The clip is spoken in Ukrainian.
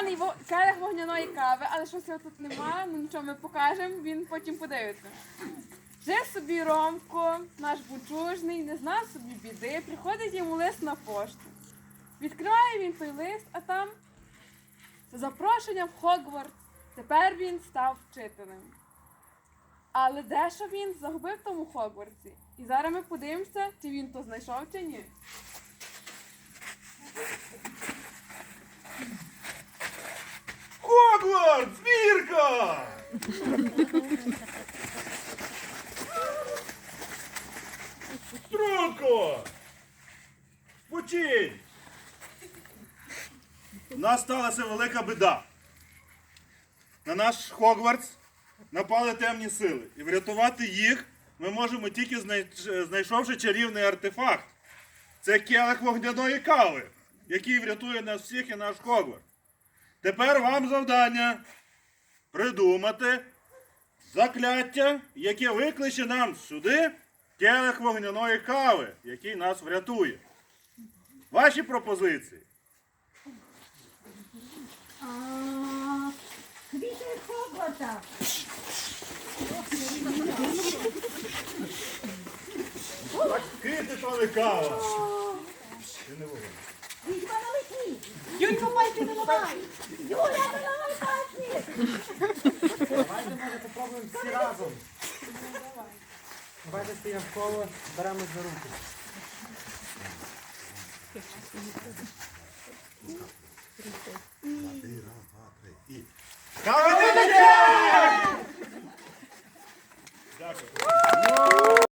червоний во- келих вогняної кави, але щось його тут нема, ну нічого ми покажемо, він потім подивиться. Жив собі Ромко, наш бучужний, не знав собі біди, приходить йому лист на пошту. Відкриває він той лист, а там запрошення в Хогвартс. Тепер він став вчителем. Але де що він загубив в тому Хогвартсі? І зараз ми подивимося, чи він то знайшов, чи ні. Хогвартс! Вірка! Струнко! У нас сталася велика біда. На наш Хогвартс напали темні сили. І врятувати їх ми можемо тільки знайшовши чарівний артефакт. Це келих вогняної кави, який врятує нас всіх і наш Хогвартс. Тепер вам завдання придумати закляття, яке викличе нам сюди келих вогняної кави, який нас врятує. Ваші пропозиції. А, Квіти Хогварта. Так кити то не кава. Ти не вогонь. Юлька, пальці не ламай. Юля, не ламай пальці. Давайте може попробуємо всі разом. Давайте стоїмо в коло, беремо за руки. Не